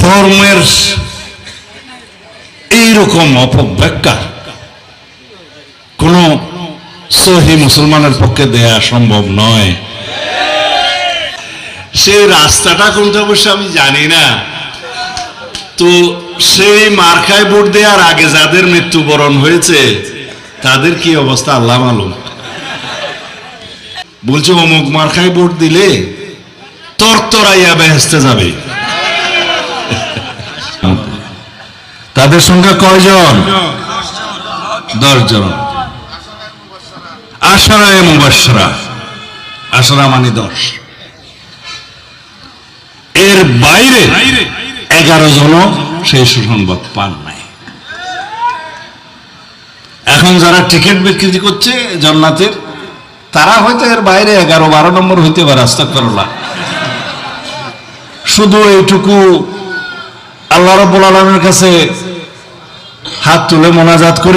ধর্মের এইরকম অপব্যাখ্যা কোন সহি মুসলমানের পক্ষে দেয়া সম্ভব নয়। সেই রাস্তাটা কোনটা অবশ্য আমি জানি না। তো সেই মার্কায় ভোট দেওয়ার আগে যাদের মৃত্যুবরণ হয়েছে, তাদের কি অবস্থা আল্লাহ মালুম? বলছে, অমুক মার্কায় ভোট দিলে তরতরাইয়া বেহেস্তে যাবে। তাদের সংখ্যা কয়জন? দশ জন আশারা এ মুবাসরা আশারা মানে দশ। এর বাইরে এগারো জন সেই সুসংবাদ পান নাই। এখন যারা টিকিট বিক্রি করছে জান্নাতের, তারা হয়তো এর বাইরে এগারো বারো নম্বর হইতে পারে আস্তাক শুধু এইটুকু আল্লাহ রব্বুল আলমের কাছে হাত তুলে মোনাজাত করে।